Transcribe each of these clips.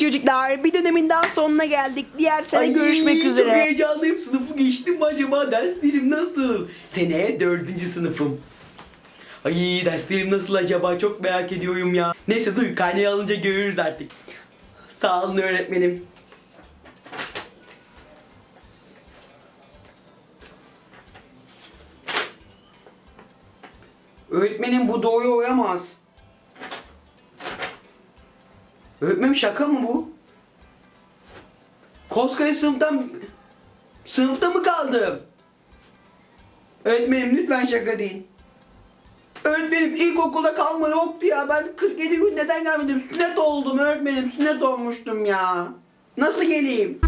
çocuklar bir dönemin daha sonuna geldik. Diğer sene Ay, görüşmek Çok üzere. heyecanlıyım. Sınıfı geçtim mi acaba? Derslerim nasıl? Seneye dördüncü sınıfım. Ay derslerim nasıl acaba? Çok merak ediyorum ya. Neyse dur karneyi alınca görürüz artık. Sağ olun öğretmenim. Öğretmenim bu doğuya uyamaz. Öğretmenim şaka mı bu? Koskoca sınıftan... Sınıfta mı kaldım? Öğretmenim lütfen şaka değil. Öğretmenim ilkokulda kalma yoktu ya. Ben 47 gün neden gelmedim? Sünnet oldum öğretmenim. Sünnet olmuştum ya. Nasıl geleyim?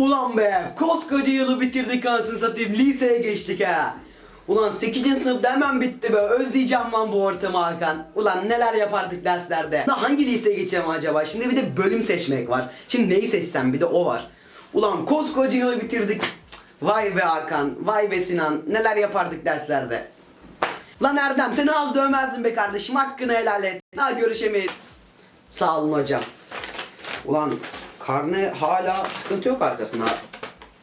Ulan be koskoca yılı bitirdik anasını satayım liseye geçtik ha. Ulan 8. sınıfta hemen bitti be özleyeceğim lan bu ortamı Hakan. Ulan neler yapardık derslerde. Lan hangi liseye geçeceğim acaba? Şimdi bir de bölüm seçmek var. Şimdi neyi seçsem bir de o var. Ulan koskoca yılı bitirdik. Vay be Hakan, vay be Sinan. Neler yapardık derslerde. Lan Erdem seni az dövmezdim be kardeşim. Hakkını helal et. Ha görüşemeyiz. Sağ olun hocam. Ulan karne hala sıkıntı yok arkasına.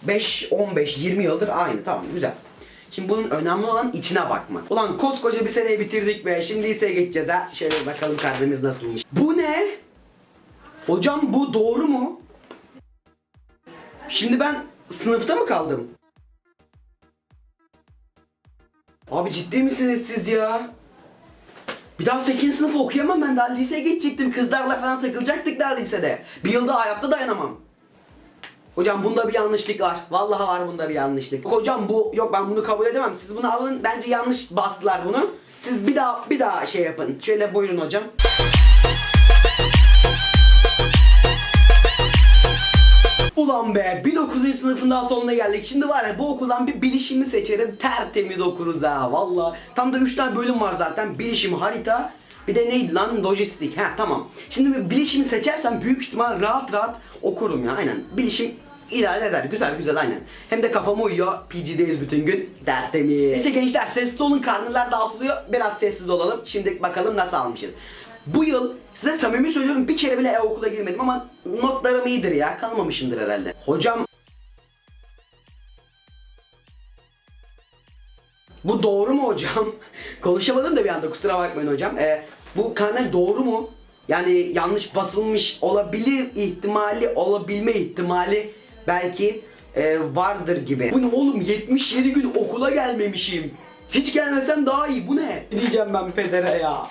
5, 15, 20 yıldır aynı. Tamam güzel. Şimdi bunun önemli olan içine bakmak. Ulan koskoca bir seneyi bitirdik be. Şimdi liseye geçeceğiz ha. Şöyle bakalım karnemiz nasılmış. Bu ne? Hocam bu doğru mu? Şimdi ben sınıfta mı kaldım? Abi ciddi misiniz siz ya? Bir daha 8. sınıf okuyamam ben daha liseye geçecektim. Kızlarla falan takılacaktık daha lisede. Bir yılda hayatta dayanamam. Hocam bunda bir yanlışlık var. Vallahi var bunda bir yanlışlık. Hocam bu yok ben bunu kabul edemem. Siz bunu alın. Bence yanlış bastılar bunu. Siz bir daha bir daha şey yapın. Şöyle buyurun hocam. Ulan be bir 9. sınıfın daha sonuna geldik. Şimdi var ya bu okuldan bir bilişimi seçerim. Tertemiz okuruz ha valla. Tam da 3 tane bölüm var zaten. Bilişim, harita. Bir de neydi lan? Lojistik. Ha tamam. Şimdi bir bilişimi seçersem büyük ihtimal rahat rahat okurum ya. Aynen. Bilişim idare eder. Güzel güzel aynen. Hem de kafama uyuyor. PG'deyiz bütün gün. Tertemiz. Neyse gençler sessiz olun. Karnılar dağıtılıyor. Biraz sessiz olalım. Şimdi bakalım nasıl almışız. Bu yıl size samimi söylüyorum bir kere bile e-okula girmedim ama notlarım iyidir ya. Kalmamışımdır herhalde. Hocam Bu doğru mu hocam? Konuşamadım da bir anda kusura bakmayın hocam. Ee, bu karne doğru mu? Yani yanlış basılmış olabilir ihtimali, olabilme ihtimali belki e, vardır gibi. Bu ne oğlum 77 gün okula gelmemişim. Hiç gelmesem daha iyi. Bu ne? Diyeceğim ben pedere ya?